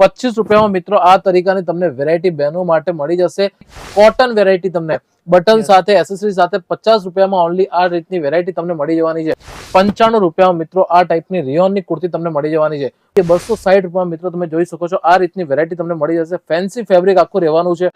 પચીસ રૂપિયામાં મિત્રો આ તરીકાની તમને વેરાયટી બહેનો માટે મળી જશે. કોટન વેરાયટી તમને બટન સાથે એસેસરી સાથે પચાસ રૂપિયામાં ઓનલી આ રીતની વેરાયટી તમને મળી જવાની છે. પંચાણું રૂપિયામાં મિત્રો આ ટાઈપની રિયોનની કુર્તી તમને મળી જવાની છે. કે બસો સાઠ રૂપિયામાં મિત્રો તમે જોઈ શકો છો આ રીતની વેરાયટી તમને મળી જશે. ફેન્સી ફેબ્રિક આખું રહેવાનું છે.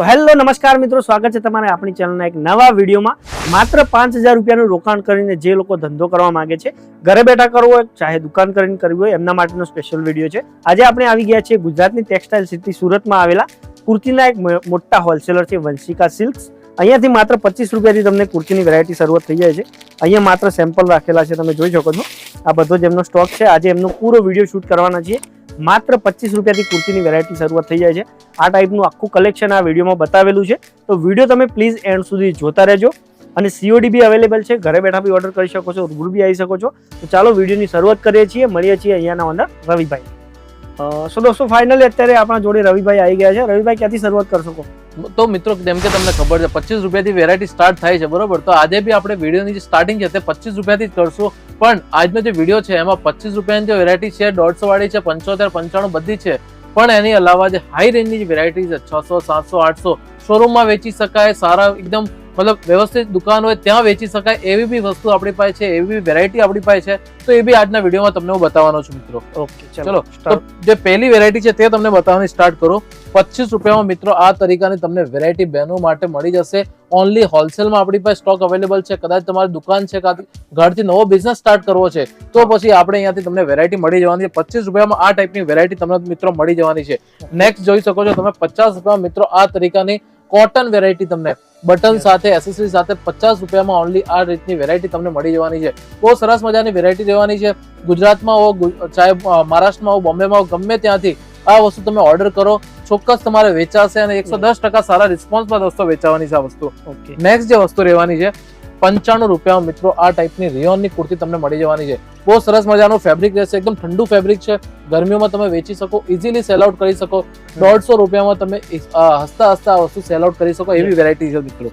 તો હેલો, નમસ્કાર મિત્રો, સ્વાગત છે તમારે આપણી ચેનલના એક નવા વિડીયોમાં. માત્ર પાંચ હજાર રૂપિયાનું રોકાણ કરીને જે લોકો ધંધો કરવા માંગે છે, ઘરે બેઠા કરવો હોય, ચાહે દુકાન કરીને કરવી હોય, એમના માટેનો સ્પેશિયલ વીડિયો છે. આજે આપણે આવી ગયા છીએ ગુજરાતની ટેક્સટાઇલ સિટી સુરતમાં આવેલા કુર્તીના એક મોટા હોલસેલર છે, વંશિકા સિલ્ક્સ. અહીંયાથી માત્ર પચીસ રૂપિયાથી તમને કુર્તીની વેરાયટી શરૂઆત થઈ જાય છે. અહીંયા માત્ર સેમ્પલ રાખેલા છે, તમે જોઈ શકો છો. આ બધો જ એમનો સ્ટોક છે. આજે એમનો પૂરો વીડિયો શૂટ કરવાના છીએ. માત્ર પચીસ રૂપિયાથી કુર્તીની વેરાયટી શરૂઆત થઈ જાય છે. આ ટાઈપનું આખું કલેક્શન આ વિડીયોમાં બતાવેલું છે. તો વીડિયો તમે પ્લીઝ એન્ડ સુધી જોતા રહેજો. અને સીઓડી બી અવેલેબલ છે. ઘરે બેઠા બી ઓર્ડર કરી શકો છો, રૂબરૂ બી આવી શકો છો. તો ચાલો વિડીયોની શરૂઆત કરીએ છીએ. મળીએ છીએ અહીંયાના અંદર રવિભાઈ. સો દોસ્તો ફાઇનલી અત્યારે આપણા જોડે રવિભાઈ આવી ગયા છે. રવિભાઈ, ક્યાંથી શરૂઆત કરશો તો મિત્રો, જેમ કે તમને ખબર છે, પચીસ રૂપિયાથી વેરાયટી સ્ટાર્ટ થાય છે, બરોબર? તો આજે બી આપણે વિડીયોની જે સ્ટાર્ટિંગ છે, તે પચીસ રૂપિયાથી જ કરશું. પણ આજનો જે વીડિયો છે, એમાં પચીસ રૂપિયાની જે વેરાયટી છે, દોઢસો વાળી છે, પંચોતેર, પંચાણું બધી છે. પણ એની અલાવા જે હાઈ રેન્જની જે વેરાયટી છે, છસો, સાતસો, આઠસો શોરૂમમાં વેચી શકાય, સારા એકદમ મતલબ વ્યવસ્થિત દુકાન હોય ત્યાં વેચી શકાય એવી બી વસ્તુ આપણી પાસે છે એવી બી વેરાયટી આપણી પાસે છે. તો એ બી આજના વિડીયોમાં તમને હું બતાવવાનો છું મિત્રો. ઓકે ચલો તો જે પહેલી વેરાયટી છે તે તમને બતાવવાની સ્ટાર્ટ કરું. પચીસ રૂપિયામાં મિત્રો આ તરીકાની તમને વેરાયટી બહેનો માટે મળી જશે. ઓનલી હોલસેલમાં આપણી પાસે સ્ટોક અવેલેબલ છે. કદાચ તમારી દુકાન છે ઘરથી નવો બિઝનેસ સ્ટાર્ટ કરવો છે તો પછી આપણે અહીંયાથી તમને વેરાયટી મળી જવાની છે. પચીસ રૂપિયામાં આ ટાઈપની વેરાયટી તમને મિત્રો મળી જવાની છે. નેક્સ્ટ જોઈ શકો છો તમે પચાસ રૂપિયામાં મિત્રો આ તરીકાની કોટન વેરાયટી તમને બટન સાથે એસેસરી સાથે પચાસ રૂપિયામાં ઓનલી આ રીતની વેરાયટી તમને મળી જવાની છે. બહુ સરસ મજાની વેરાયટી રહેવાની છે. ગુજરાતમાં હો ચાહે મહારાષ્ટ્રમાં હો બોમ્બેમાં હો ગમે ત્યાંથી આ વસ્તુ તમે ઓર્ડર કરો. ચોક્કસ તમારે વેચાશે અને એકસો દસ ટકા સારા રિસ્પોન્સમાં દોસ્તો વેચાવાની છે આ વસ્તુ. નેક્સ્ટ જે વસ્તુ રહેવાની છે પંચાણું રૂપિયામાં મિત્રો આ ટાઈપની રિયોનની કુર્તી તમને મળી જવાની છે. બહુ સરસ મજાનું ફેબ્રિક રહેશે એકદમ ઠંડુ ફેબ્રિક છે. ગરમીઓમાં તમે વેચી શકો ઇઝીલી સેલ આઉટ કરી શકો. દોઢસો રૂપિયામાં તમે હસતા હસતા આ વસ્તુ સેલ આઉટ કરી શકો એવી વેરાયટી છે મિત્રો.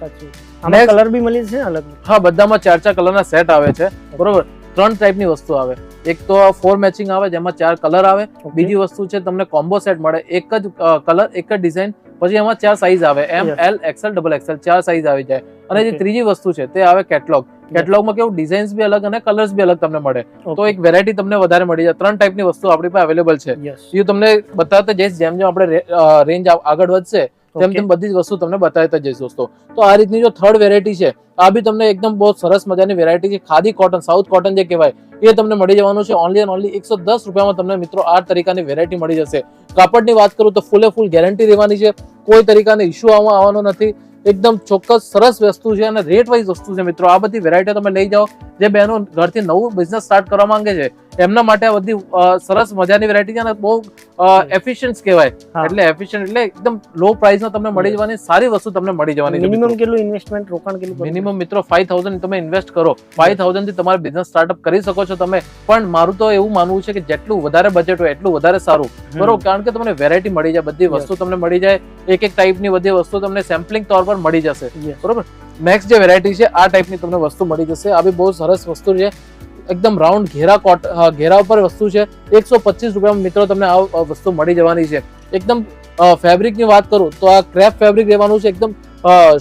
કલર બી મળી જશે અલગ હા બધામાં ચાર ચાર કલરના સેટ આવે છે. બરોબર? ત્રણ ટાઈપની વસ્તુ આવે. એક તો ફોર મેચિંગ આવે જેમાં ચાર કલર આવે. બીજી વસ્તુ છે તમને કોમ્બો સેટ મળે. એક જ કલર એક જ ડિઝાઇન પછી એમાં ચાર સાઈઝ આવે. M. L XL double XL ચાર સાઈઝ આવી જાય. અને જે ત્રીજી વસ્તુ છે તે આવે કેટલોગ કેટલોગમાં કેવું ડિઝાઇન્સ બી અલગ અને કલર્સ બી અલગ તમને મળે. તો એક વેરાયટી તમને વધારે મળી જાય. ત્રણ ટાઈપની વસ્તુ આપણી પાસે અવેલેબલ છે. એ તમને બતાવતા જઈશ. જેમ જેમ આપણે રેન્જ આગળ વધશે તેમ તેમ બધી જ વસ્તુ તમને બતાવતા જઈશ દોસ્તો. તો આ રીતની જો થર્ડ વેરાયટી છે આ બી તમને એકદમ બહુ સરસ મજાની વેરાયટી છે. ખાદી કોટન સાઉથ કોટન જે કહેવાય એ તમને મળી જવાનું છે. ઓનલી એન્ડ ઓનલી એકસો દસ રૂપિયામાં તમને મિત્રો આ તરીકાની વેરાયટી મળી જશે. કાપડની વાત કરું તો ફૂલે ફૂલ ગેરંટી રહેવાની છે. કોઈ તરીકાનો ઇશ્યુ આવવાનો નથી. એકદમ ચોક્કસ સરસ વસ્તુ છે અને રેટ વાઇઝ વસ્તુ છે મિત્રો. આ બધી વેરાયટી તમે લઈ જાઓ. જે બહેનો ઘરથી નવું બિઝનેસ સ્ટાર્ટ કરવા માંગે છે એમના માટે આ બધી સરસ મજાની વેરાયટી છે અને બહુ એફિશિયન્ટ કહેવાય. એટલે એફિશિયન્ટ એટલે એકદમ લો પ્રાઇસમાં તમને મળી જવાની સારી વસ્તુ તમને મળી જવાની મિનિમમ કેટલું ઇન્વેસ્ટમેન્ટ રોકાણ કેટલું? મિનિમમ મિત્રો ફાઈવ થાઉઝન્ડ તમે ઇન્વેસ્ટ કરો. ફાઈવ થાઉઝન્ડથી તમારે બિઝનેસ સ્ટાર્ટઅપ કરી શકો છો તમે. પણ મારું તો એવું માનવું છે કે જેટલું વધારે બજેટ હોય એટલું વધારે સારું. બરોબર? કારણ કે તમને વેરાયટી મળી જાય બધી વસ્તુ તમને મળી જાય. એક એક ટાઈપની બધી વસ્તુ તમને સેમ્પલિંગ તોર પર મળી જશે. બરોબર? નેક્સ્ટ જે વેરાયટી છે આ ટાઈપની તમને વસ્તુ મળી જશે. આ બી બહુ સરસ વસ્તુ છે. એકદમ રાઉન્ડ ઘેરા કોટ ઘેરા ઉપર વસ્તુ છે. એકસો પચીસ રૂપિયામાં મિત્રો તમને આ વસ્તુ મળી જવાની છે. એકદમ ફેબ્રિકની વાત કરું તો આ ક્રેપ ફેબ્રિક રહેવાનું છે. એકદમ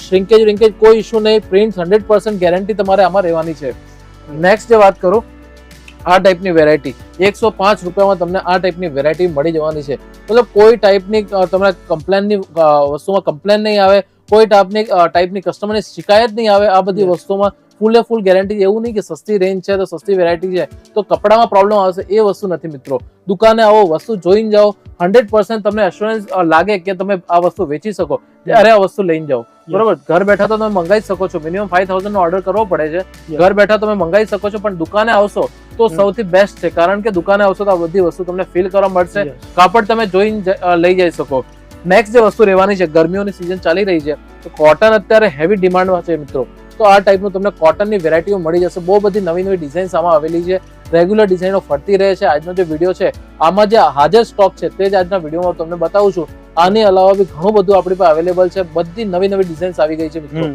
શ્રિંકેજ રિંકેજ કોઈ ઇશ્યુ નહીં. પ્રિન્ટ હંડ્રેડ પર્સન્ટ ગેરંટી તમારે આમાં રહેવાની છે. નેક્સ્ટ જે વાત કરું આ ટાઈપની વેરાયટી એકસો પાંચ રૂપિયામાં તમને આ ટાઈપની વેરાયટી મળી જવાની છે. મતલબ કોઈ ટાઈપની તમને કમ્પ્લેનની વસ્તુમાં કમ્પ્લેન નહીં આવે. કોઈ ટાઈપની ટાઈપની કસ્ટમરની શિકાયત નહીં આવે. આ બધી. વસ્તુમાં ફૂલે ફૂલ ગેરંટી એવું નહીં કે સસ્તી રેન્જ છે તો સસ્તી વેરાયટી છે તો કપડામાં પ્રોબ્લેમ આવશે એ વસ્તુ નથી મિત્રો. દુકાને આવો વસ્તુ જોઈને જાઓ હંડ્રેડ પર્સન્ટ તમને એશ્યોરન્સ લાગે કે તમે આ વસ્તુ વેચી શકો. ત્યારે આ વસ્તુ લઈને જાઓ. બરોબર? ઘર બેઠા તો તમે મંગાવી શકો છો. મિનિમમ ફાઈવ થાઉઝન્ડ નો ઓર્ડર કરવો પડે છે. ઘર બેઠા તમે મંગાવી શકો છો પણ દુકાને આવશો તો સૌથી બેસ્ટ છે. કારણ કે દુકાને આવશો તો આ બધી વસ્તુ તમને ફીલ કરવા મળશે. કાપડ તમે જોઈને લઈ જઈ શકો. નેક્સ્ટ જે વસ્તુ રહેવાની છે ગરમીઓની સિઝન ચાલી રહી છે તો કોટન અત્યારે હેવી ડિમાન્ડમાં છે મિત્રો. તો આ ટાઈપનું તમને કોટનની વેરાયટીઓ મળી જશે. બહુ બધી નવી નવી ડિઝાઇન્સ આમાં આવેલી છે. રેગ્યુલર ડિઝાઇનો ફરતી રહે છે. આજનો જે વીડિયો છે આમાં જે હાજર સ્ટોક છે તે જ આજના વિડીયોમાં તમને બતાવું છું. આની અલાવા બી ઘણું બધું આપણી પાસે અવેલેબલ છે. બધી નવી નવી ડિઝાઇન્સ આવી ગઈ છે મિત્રો.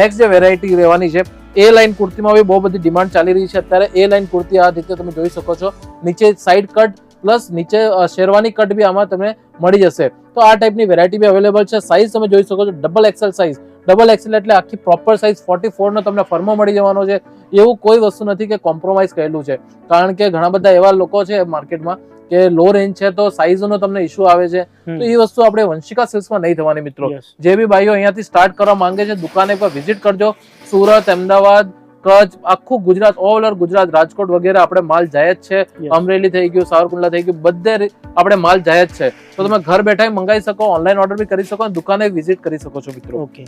નેક્સ્ટ જે વેરાયટી રહેવાની છે એ લાઇન કુર્તીમાં બી બહુ બધી ડિમાન્ડ ચાલી રહી છે. અત્યારે એ લાઇન કુર્તી આ રીતે તમે જોઈ શકો છો. નીચે સાઈડ કટ પ્લસ નીચે શેરવાની કટ બી આમાં તમને મળી જશે. તો આ ટાઈપની વેરાયટી બી અવેલેબલ છે. સાઇઝ તમે જોઈ શકો છો. Double XL size double XL એટલે આખી પ્રોપર સાઇઝ ફોર્ટી ફોર નો તમને ફર્મો મળી જવાનો છે. એવું કોઈ વસ્તુ નથી કે કોમ્પ્રોમાઇઝ કરેલું છે. કારણ કે ઘણા બધા એવા લોકો છે માર્કેટમાં કે લો રેન્જ છે તો સાઇઝનો તમને ઇશ્યુ આવે છે. તો એ વસ્તુ આપણે વંશિકા સેલ્સમાં નહીં થવાની મિત્રો. જે બી ભાઈઓ અહીંયાથી સ્ટાર્ટ કરવા માંગે છે દુકાને પર વિઝિટ કરજો. સુરત અમદાવાદ કચ્છ આખું ગુજરાત ઓલ ઓવર ગુજરાત રાજકોટ વગેરે આપણે માલ જાય જ છે. અમરેલી થઈ ગયું સાવરકુંડલા થઈ ગયું બધે આપણે માલ જાય જ છે. તો તમે ઘર બેઠા મંગાવી શકો ઓનલાઈન ઓર્ડર બી કરી શકો અને દુકાને વિઝિટ કરી શકો છો મિત્રો. ઓકે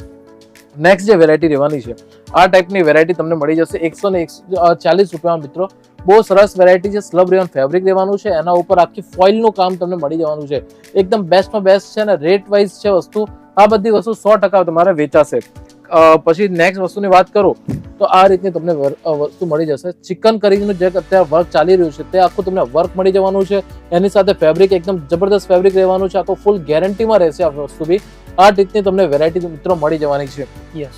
નેક્સ્ટ જે વેરાયટી રહેવાની છે, આ ટાઈપની વેરાયટી તમને મળી જશે. એકસો ને ચાલીસ રૂપિયામાં મિત્રો. બહુ સરસ વેરાયટી છે સ્લબ રેવન ફેબ્રિક રહેવાનું છે. એના ઉપર આખી ફોઇલનું કામ તમને મળી જવાનું છે. એકદમ બેસ્ટમાં બેસ્ટ છે અને રેટ વાઇઝ છે વસ્તુ, આ બધી વસ્તુ સો ટકા તમારે વેચાશે. પછી નેક્સ્ટ વસ્તુની વાત કરું, તો આ રીતની તમને વસ્તુ મળી જશે. ચિકન કરીનું જે અત્યારે વર્ક ચાલી રહ્યું છે, તે આખું તમને વર્ક મળી જવાનું છે. એની સાથે ફેબ્રિક એકદમ જબરદસ્ત ફેબ્રિક રહેવાનું છે. આખું ફૂલ ગેરંટીમાં રહેશે આ વસ્તુ બી. આ રીતની તમને વેરાયટી મિત્રો મળી જવાની છે. યસ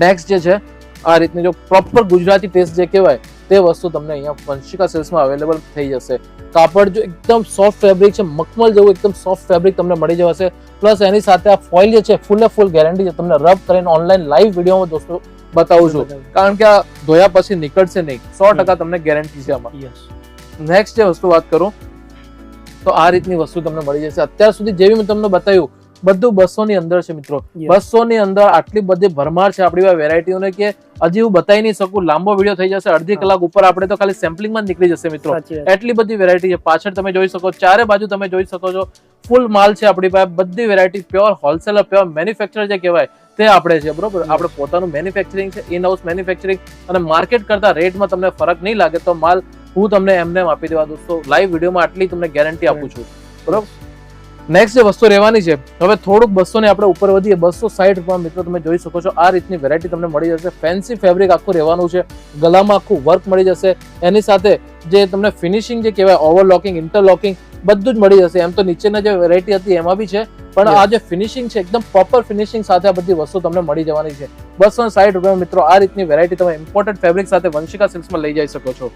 નેક્સ્ટ જે છે આ રીતની જો પ્રોપર ગુજરાતી ટેસ્ટ જે કહેવાય તે વસ્તુ તમને અહીંયા વંશિકા સેલ્સમાં અવેલેબલ થઈ જશે. કાપડ જો એકદમ સોફ્ટ ફેબ્રિક છે મખમલ જેવું એકદમ સોફ્ટ ફેબ્રિક તમને મળી જશે પ્લસ એની સાથે આ ફોઇલ જે છે ફૂલે ફૂલ ગેરંટી છે તમને રબ કરીને ઓનલાઈન લાઈવ વિડીયોમાં દોસ્તો બતાવું છું. કારણ કે આ ધોયા પછી નીકળશે નહીં. સો ટકા તમને ગેરંટી છે આમાં. નેક્સ્ટ જે વસ્તુ વાત કરું તો આ રીતની વસ્તુ તમને મળી જશે. અત્યાર સુધી જેવી મેં તમને બતાવ્યું બધું બસો ની અંદર છે મિત્રો. બસો ની અંદર આટલી બધી ભરમાર છે આપણી વેરાયટીઓને કે હજી હું બતાવી નહીં શકું. લાંબો વીડિયો થઈ જશે અડધી કલાક ઉપર આપણે તો ખાલી સેમ્પલિંગમાં નીકળી જશે મિત્રો. એટલી બધી વેરાયટી છે. પાછળ તમે જોઈ શકો ચારે બાજુ તમે જોઈ શકો છો. ફૂલ માલ છે આપણી પાસે. બધી variety. Pure wholesaler pure manufacture જે કહેવાય તે આપણે છે બરોબર? આપણે પોતાનું મેન્યુફેક્ચરિંગ છે ઇન હાઉસ મેન્યુફેક્ચરિંગ. અને માર્કેટ કરતા રેટમાં તમને ફરક નહીં લાગે તો માલ હું તમને એમને આપી દેવા દોસ્તો લાઈવ વિડીયોમાં આટલી તમને ગેરંટી આપું છું. બરોબર? નેક્સ્ટ જે વસ્તુ રહેવાની છે હવે થોડુંક બસો ને આપણે ઉપર વધીએ. બસો સાઈઠ રૂપિયા મિત્રો તમે જોઈ શકો છો આ રીતની વેરાયટી તમને મળી જશે. ફેન્સી ફેબ્રિક આખું રહેવાનું છે. ગલામાં આખું વર્ક મળી જશે. એની સાથે જે તમને ફિનિશિંગ જે કહેવાય ઓવરલોકિંગ ઇન્ટરલોકિંગ બધું જ મળી જશે. એમ તો નીચેના જે વેરાયટી હતી એમાં બી છે પણ આ જે ફિનિશિંગ છે એકદમ પ્રોપર ફિનિશિંગ સાથે આ બધી વસ્તુ તમને મળી જવાની છે. બસો સાઈઠ રૂપિયા મિત્રો આ રીતની વેરાયટી તમે ઇમ્પોર્ટન્ટ ફેબ્રિક સાથે વંશિકા સિલ્ક્સમાં લઈ જઈ શકો છો.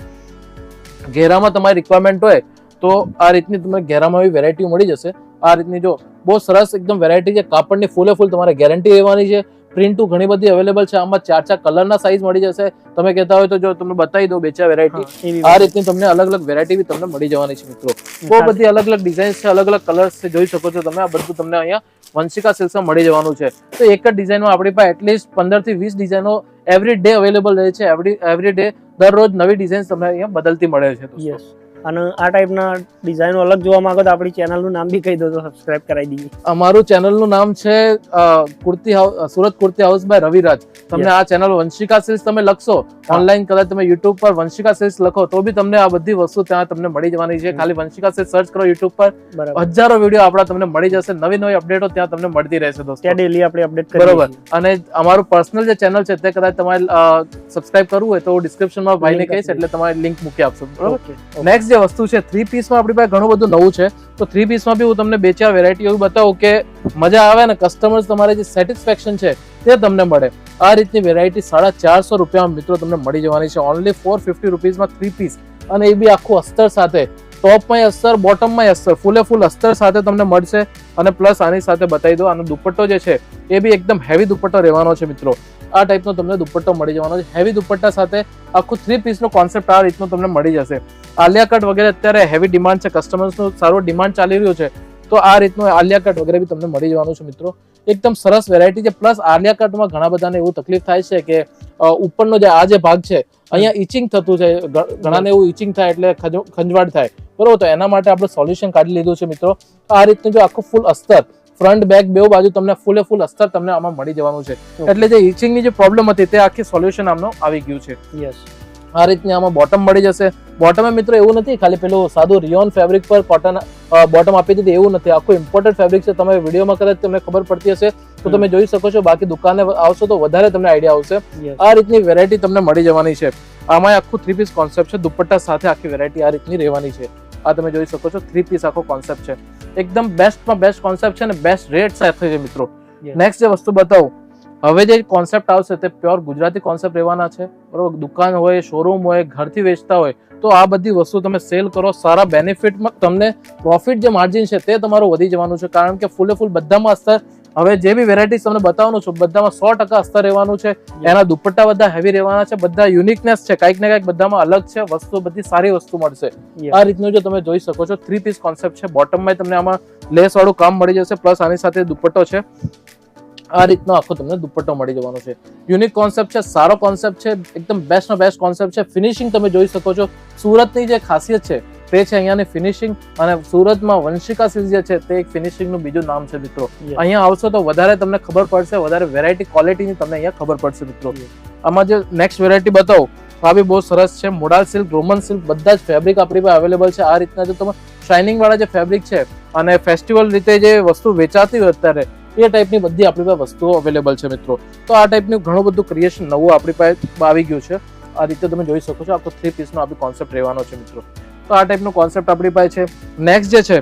ઘેરામાં તમારી રિક્વાયરમેન્ટ હોય તો આ રીતની તમને ઘેરામાં એવી વેરાયટી મળી જશે. આ રીતની જો બહુ સરસ એકદમ વેરાયટી છે. કાપડની ફૂલે ફૂલ તમારે ગેરંટી રહેવાની છે. પ્રિન્ટુ ઘણી બધી અવેલેબલ છે. આમાં ચાર ચાર કલરના સાઇઝ મળી જશે. તમે કહેતા હોય તો જો તમને બતાવી દો બે ચાર વેરાયટી આ રીતની તમને અલગ અલગ વેરાયટી બી તમને મળી જવાની છે મિત્રો. બહુ બધી અલગ અલગ ડિઝાઇન્સ છે અલગ અલગ કલર્સ છે. જોઈ શકો છો તમે. આ બધું તમને અહીંયા વંશિકા સિલ્સમાં મળી જવાનું છે. તો એક જ ડિઝાઇનમાં આપણી પાસે એટલીસ્ટ પંદરથી વીસ ડિઝાઇનો એવરી ડે અવેલેબલ રહે છે. એવરી એવરી ડે દરરોજ નવી ડિઝાઇન તમને અહીંયા બદલતી મળે છે. યસ અને આ ટાઈપના ડિઝાઇનો અલગ જોવા માંગો તો આપણી ચેનલનું નામ બી કહી દો તો સબસ્ક્રાઇબ કરાવી દઈએ. અમારું ચેનલનું નામ છે kurti house Surat kurti house by Raviraj. તમને આ ચેનલ વંશિકા સિલ્સ તમે લખશો ઓનલાઈન કદાચ તમે યુટ્યુબ પર વંશિકા સિલ્સ લખો તો બી તમને આ બધી વસ્તુ ત્યાં તમને મળી જવાની છે. ખાલી વંશિકા સિલ્સ સર્ચ કરો યુટ્યુબ પર હજારો વીડિયો આપણા તમને મળી જશે. નવી નવી અપડેટો ત્યાં તમને મળતી રહેશે દોસ્તો. ત્યાં ડેલી આપણે અપડેટ બરોબર. અને અમારું પર્સનલ જે ચેનલ છે તે કદાચ તમારે સબસ્ક્રાઇબ કરવું હોય તો ડિસ્ક્રિપ્શનમાં ભાઈને કહીશ એટલે તમારે લિંક મૂકી આપશો. બરોબર. નેક્સ્ટ જે વસ્તુ છે થ્રી પીસમાં આપણી પાસે ઘણું બધું નવું છે. તો થ્રી પીસમાં બી હું તમને બે ચાર વેરાયટી એવું બતાવું કે મજા આવે ને કસ્ટમર્સ તમારે જે સેટિસ્ફેક્શન છે, તે તમને મળે. આ રીતની વેરાયટી સાડા ચારસો રૂપિયામાં મિત્રો તમને મળી જવાની છે. ઓનલી ફોર ફિફ્ટી રૂપીઝમાં થ્રી પીસ અને એ બી આખું અસ્તર સાથે ટોપમાં અસ્તર બોટમમાં અસ્તર ફૂલે ફૂલ અસ્તર સાથે તમને મળશે. અને પ્લસ આની સાથે બતાવી દો આનો દુપટ્ટો જે છે, એ બી એકદમ હેવી દુપટ્ટો રહેવાનો છે મિત્રો. આ ટાઈપનો તમને દુપટ્ટો મળી જવાનો છે. હેવી દુપટ્ટા સાથે આખું થ્રી પીસનો કોન્સેપ્ટ આ રીતનો તમને મળી જશે. આલિયા કટ વગેરે અત્યારે હેવી ડિમાન્ડ છે. કસ્ટમર્સનું સારો ડિમાન્ડ ચાલી રહ્યો છે. તો આ રીતનું આલિયા કટ વગેરે બી તમને મળી જવાનું છે મિત્રો. એકદમ સરસ વેરાયટી છે. પ્લસ આલિયા કટમાં ઘણા બધાને એવું તકલીફ થાય છે કે ઉપરનો જે આ જે ભાગ છે, અહીંયા ઇચિંગ થતું છે. ઘણાને એવું ઇચિંગ થાય એટલે ખંજવાડ થાય. બરોબર? તો એના માટે આપણે સોલ્યુશન કાઢી લીધું છે મિત્રો. આ રીતનું જો આખું ફૂલ અસ્તર ફ્રન્ટ બેક બે બાજુ તમને ફૂલે ફૂલ અસ્તર તમને આમાં મળી જવાનું છે. એટલે જે ઇચિંગની જે પ્રોબ્લેમ હતી તે આખી સોલ્યુશન આમનો આવી ગયું છે. યસ આ રીતની આમાં બોટમ મળી જશે. બોટમે મિત્રો એવું નથી ખાલી પેલું સાદું રિયોન ફેબ્રિક પર કોટન બોટમ આપી દીધી એવું નથી. આખું ઇમ્પોર્ટેડ ફેબ્રિક છે. તમે વિડીયોમાં કદાચ તમને ખબર પડતી હશે તો તમે જોઈ શકો છો. બાકી દુકાને આવશો તો વધારે તમને આઈડિયા આવશે. આ રીતની વેરાયટી તમને મળી જવાની છે. આમાં આખું થ્રી પીસ કોન્સેપ્ટ છે. દુપટ્ટા સાથે આખી વેરાયટી આ રીતની રહેવાની છે. આ તમે જોઈ શકો છો થ્રી પીસ આખો કોન્સેપ્ટ છે. એકદમ બેસ્ટમાં બેસ્ટ કોન્સેપ્ટ છે અને બેસ્ટ રેટ સાથે છે મિત્રો. નેક્સ્ટ જે વસ્તુ બતાવું હવે જે કોન્સેપ્ટ આવશે તે પ્યોર ગુજરાતી કોન્સેપ્ટ રહેવાના છે. બરોબર દુકાન હોય શોરૂમ હોય ઘરથી વેચતા હોય તો આ બધી વસ્તુ તમે સેલ કરો સારા બેનિફિટમાં તમને પ્રોફિટ જે માર્જિન છે તે તમારું વધી જવાનું છે. કારણ કે ફૂલે ફૂલ બધામાં અસ્તર હવે જે બી વેરાયટીઝ તમને બતાવવાનું છું બધામાં સો ટકા અસ્તર રહેવાનું છે. એના દુપટ્ટા બધા હેવી રહેવાના છે બધા યુનિકનેસ છે. કંઈક ને કંઈક બધામાં અલગ છે વસ્તુ બધી સારી વસ્તુ મળશે. આ રીતનું જો તમે જોઈ શકો છો થ્રી પીસ કોન્સેપ્ટ છે. બોટમમાં તમને આમાં લેસ વાળું કામ મળી જશે પ્લસ આની સાથે દુપટ્ટો છે. આ રીતનો આખો તમને દુપટ્ટો મળી જવાનો છે. યુનિક કોન્સેપ્ટ છે સારો કોન્સેપ્ટ છે એકદમ બેસ્ટ બેસ્ટ કોન્સેપ્ટ છે. ફિનિશિંગ તમે જોઈ શકો છો. સુરતની જે ખાસિયત છે તે છે અહીંયાની ફિનિશિંગ અને સુરતમાં વંશિકા સિલ્ક જે છે તે એક ફિનિશિંગનું બીજું નામ છે મિત્રો. અહીંયા આવશો તો વધારે તમને ખબર પડશે વધારે વેરાયટી ક્વોલિટીની તમને અહીંયા ખબર પડશે મિત્રો. આમાં જે નેક્સ્ટ વેરાયટી બતાવો આ બી બહુ સરસ છે મોડાલ સિલ્ક રોમન સિલ્ક બધા જ ફેબ્રિક આપણી પાસે અવેલેબલ છે. આ રીતના જો તમે શાઇનિંગ વાળા જે ફેબ્રિક છે અને ફેસ્ટિવલ રીતે જે વસ્તુ વેચાતી હોય અત્યારે એ ટાઈપની બધી આપણી પાસે વસ્તુઓ અવેલેબલ છે મિત્રો. તો આ ટાઈપનું ઘણું બધું ક્રિએશન નવું આપણી પાસે આવી ગયું છે. આ રીતે તમે જોઈ શકો છો આખો થ્રી પીસનો આપણી કોન્સેપ્ટ રહેવાનો છે મિત્રો. તો આ ટાઈપનો કોન્સેપ્ટ આપણી પાસે છે. નેક્સ્ટ જે છે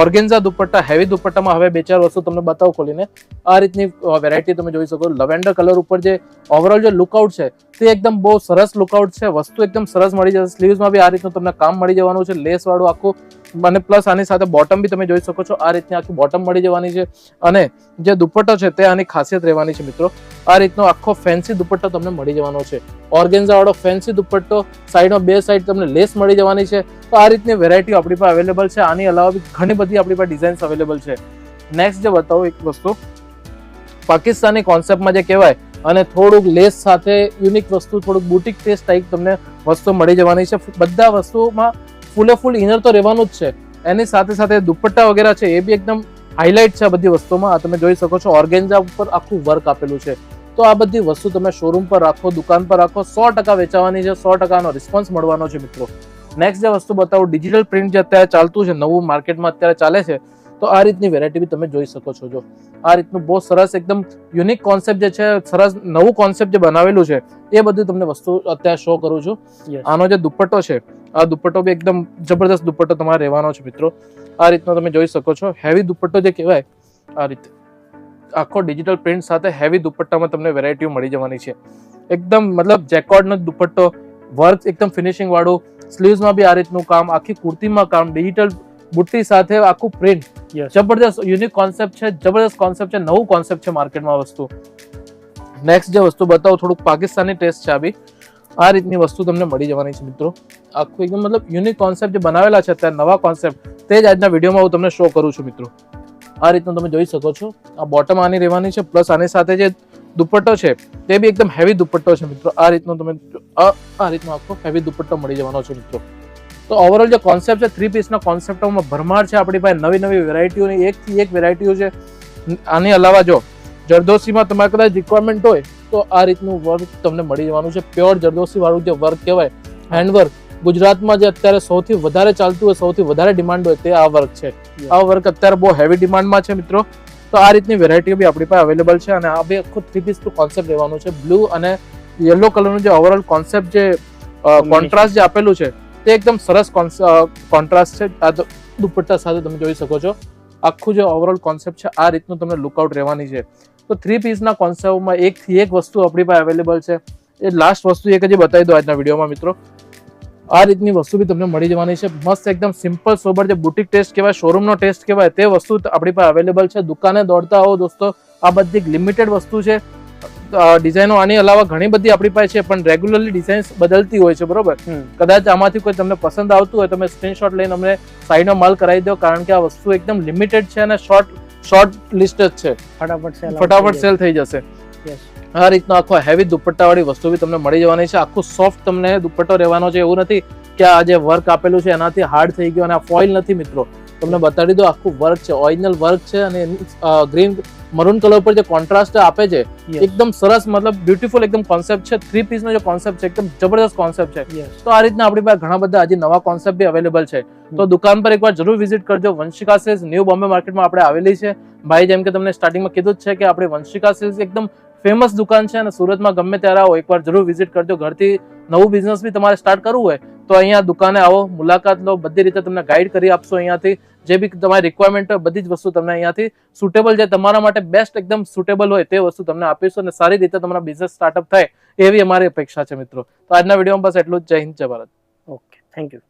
ઓર્ગેન્ઝા દુપટ્ટા હેવી દુપટ્ટામાં હવે બે ચાર વસ્તુ તમને બતાવું ખોલીને. આ રીતની વેરાયટી તમે જોઈ શકો. લવેન્ડર કલર ઉપર જે ઓવરઓલ જે લુકઆઉટ છે, તે એકદમ બહુ સરસ લુકઆઉટ છે. વસ્તુ એકદમ સરસ મળી જશે. સ્લીવ્સમાં બી આ રીતનું તમને કામ મળી જવાનું છે. લેસ વાળું આખું અને પ્લસ આની સાથે બોટમ બી તમે જોઈ શકો છો. આ રીતની આખી બોટમ મળી જવાની છે. અને જે દુપટ્ટો છે તે આની ખાસિયત રહેવાની છે મિત્રો. આ રીતનો આખો ફેન્સી દુપટ્ટો તમને મળી જવાનો છે. ઓર્ગેન્ઝાવાળો ફેન્સી દુપટ્ટો સાઈડમાં બે સાઈડ તમને લેસ મળી જવાની છે. તો આ રીતની વેરાયટીઓ આપણી પાસે અવેલેબલ છે. આની અલાવા બી ઘણી બધી આપણી પાસે ડિઝાઇન્સ અવેલેબલ છે. નેક્સ્ટ જે બતાવું એક વસ્તુ. પાકિસ્તાની કોન્સેપ્ટમાં જે કહેવાય, અને થોડુંક લેસ સાથે યુનિક વસ્તુ, થોડુંક બુટિક ટેસ્ટ ટાઈપ તમને વસ્તુ મળી જવાની છે. બધા વસ્તુમાં ફૂલે ફૂલ ઇનર તો રહેવાનું જ છે. એની સાથે સાથે દુપટ્ટા વગેરે છે, એ બી એકદમ હાઇલાઇટ છે આ બધી વસ્તુમાં. તમે જોઈ શકો છો ઓર્ગેન્ઝા ઉપર આખું વર્ક આપેલું છે. તો આ બધી વસ્તુ તમે શોરૂમ પર રાખો, દુકાન પર રાખો, સો ટકા વેચાવાની છે, સો ટકાનો રિસ્પોન્સ મળવાનો છે મિત્રો. નેક્સ્ટ જે વસ્તુ બતાવું ડિજિટલ પ્રિન્ટ જે અત્યારે ચાલતું છે, નવું માર્કેટમાં અત્યારે ચાલે છે તો આ રીતની વેરાયટી બી તમે જોઈ શકો છો જો. આ રીતનું બહુ સરસ એકદમ યુનિક કોન્સેપ્ટ જે છે સરસ નવું કોન્સેપ્ટ જે બનાવેલું છે એ બધું તમને વસ્તુ અત્યારે શો કરું છું. આનો જે દુપટ્ટો છે આ દુપટ્ટો બી એકદમ જબરદસ્ત દુપટ્ટો તમારે રહેવાનો છે મિત્રો. આ રીતનો તમે જોઈ શકો છો. હેવી દુપટ્ટો જે કહેવાય આ રીતે આખો ડિજિટલ પ્રિન્ટ સાથે હેવી દુપટ્ટામાં તમને વેરાયટીઓ મળી જવાની છે. એકદમ મતલબ જેકોર્ડનો દુપટ્ટો વર્ક એકદમ ફિનિશિંગ વાળું સ્લીવ્સમાં બી આ રીતનું કામ આખી કુર્તીમાં કામ ડિજિટલ બુટ્ટી સાથે આખું પ્રિન્ટ. જબરદસ્ત યુનિક કોન્સેપ્ટ છે જબરદસ્ત કોન્સેપ્ટ છે નવું કોન્સેપ્ટ છે માર્કેટમાં વસ્તુ. નેક્સ્ટ જે વસ્તુ બતાવું થોડુંક પાકિસ્તાની ટેસ્ટ છે આવી આ રીતની વસ્તુ તમને મળી જવાની છે મિત્રો. આખું એકદમ મતલબ યુનિક કોન્સેપ્ટ જે બનાવેલા છે અત્યારે નવા કોન્સેપ્ટ તે જ આજના વિડીયોમાં હું તમને શો કરું છું મિત્રો. આ રીતનું તમે જોઈ શકો છો. આ બોટમ આની રહેવાની છે પ્લસ આની સાથે જે દુપટ્ટો છે તે બી એકદમ હેવી દુપટ્ટો છે મિત્રો. આ રીતનો તમે આ આ રીતનો આખો હેવી દુપટ્ટો મળી જવાનો છે મિત્રો. તો ઓવરઓલ જે કોન્સેપ્ટ છે થ્રી પીસના કોન્સેપ્ટમાં ભરમાર છે. આપણી પાસે નવી નવી વેરાયટીઓની એકથી એક વેરાયટીઓ છે. આની અલાવા જો જરદોશીમાં તમારે કદાચ રિક્વાયરમેન્ટ હોય તો આ રીતનું વર્ક તમને મળી જવાનું છે. પ્યોર જરદોશીવાળું જે વર્ક કહેવાય હેન્ડવર્ક ગુજરાતમાં જે અત્યારે સૌથી વધારે ચાલતું હોય સૌથી વધારે ડિમાન્ડ હોય તે આ વર્ક છે. આ વર્ક અત્યારે બહુ હેવી ડિમાન્ડમાં છે મિત્રો. તો આ રીતની વેરાયટીઓ બી આપણી પાસે અવેલેબલ છે અને આ બે આખું થ્રી પીસ કોન્સેપ્ટ રહેવાનું છે. બ્લુ અને યલો કલરનું જે ઓવરઓલ કોન્સેપ્ટ જે કોન્ટ્રાસ્ટ જે આપેલું છે તે એકદમ સરસ કોન્ટ્રાસ્ટ છે. આ દુપટ્ટા સાથે તમે જોઈ શકો છો. આખું જે ઓવરઓલ કોન્સેપ્ટ છે, આ રીતનું તમને લુકઆઉટ રહેવાની છે. તો થ્રી પીસના કોન્સેપ્ટમાં એકથી એક વસ્તુ આપણી પાસે અવેલેબલ છે. એ લાસ્ટ વસ્તુ એક જ બતાવી દો આજના વિડીયોમાં, મિત્રો. આ રીતની વસ્તુ બી તમને મળી જવાની છે. મસ્ત એકદમ સિમ્પલ સોબર જે બુટિક ટેસ્ટ કહેવાય શોરૂમનો ટેસ્ટ કહેવાય, તે વસ્તુ આપણી પાસે અવેલેબલ છે. દુકાને દોડતા હો દોસ્તો. આ બધી લિમિટેડ વસ્તુ છે. ડિઝાઇનો આની અલાવા ઘણી બધી આપણી પાસે છે પણ રેગ્યુલરલી ડિઝાઇન્સ બદલતી હોય છે બરોબર? કદાચ આમાંથી કોઈ તમને પસંદ આવતું હોય તમે સ્ક્રીનશોટ લઈને અમને સાઈડનો માલ કરાવી દો કારણ કે આ વસ્તુ એકદમ લિમિટેડ છે અને શોર્ટ શોર્ટ લિસ્ટ જ છે. ફટાફટ સેલ થઈ જશે. આ રીતનો આખો હેવી દુપટ્ટાવાળી વસ્તુ બી તમને મળી જવાની છે. આખું સોફ્ટ તમને દુપટ્ટો રહેવાનો છે એવું નથી કે આ જે વર્ક આપેલું છે એનાથી હાર્ડ થઈ ગયું અને આ ફોઇલ નથી મિત્રો. તમને બતાડી દો આખું વર્ક છે ઓરિજિનલ વર્ક છે અને ગ્રીન મરૂન કલર ઉપર જે કોન્ટ્રાસ્ટ આપે છે એકદમ સરસ મતલબ બ્યુટીફુલ એકદમ કોન્સેપ્ટ છે થ્રી પીસ નો જે કોન્સેપ્ટ છે એકદમ જબરદસ્ત કોન્સેપ્ટ છે. તો આ રીતના આપણી પાસે ઘણા બધા હજી નવા કોન્સેપ્ટ બી અવેલેબલ છે. તો દુકાન પર એકવાર જરૂર વિઝિટ કરજો વંશિકા સેલ્સ ન્યૂ બોમ્બે માર્કેટમાં આપણે આવેલી છે. ભાઈ જેમ કે તમને સ્ટાર્ટિંગમાં કીધું જ છે કે આપણી વંશિકા સેલ્સ એકદમ ફેમસ દુકાન છે અને સુરતમાં ગમે ત્યારે આવો એકવાર જરૂર વિઝિટ કરજો. ઘરથી નવું બિઝનેસ બી તમારે સ્ટાર્ટ કરવું હોય તો અહીંયા દુકાને આવો મુલાકાત લો બધી રીતે તમને ગાઈડ કરી આપશો અહીંયાથી. જે બી તમારી રિક્વાયરમેન્ટ હોય, બધી જ વસ્તુ તમને અહીંયાથી સુટેબલ જે તમારા માટે બેસ્ટ એકદમ સુટેબલ હોય તે વસ્તુ તમને આપીશું અને સારી રીતે તમારા બિઝનેસ સ્ટાર્ટઅપ થાય એવી અમારી અપેક્ષા છે મિત્રો. તો આજના વિડીયોમાં બસ એટલું જ. જય હિન્દ, જય ભારત. Okay thank you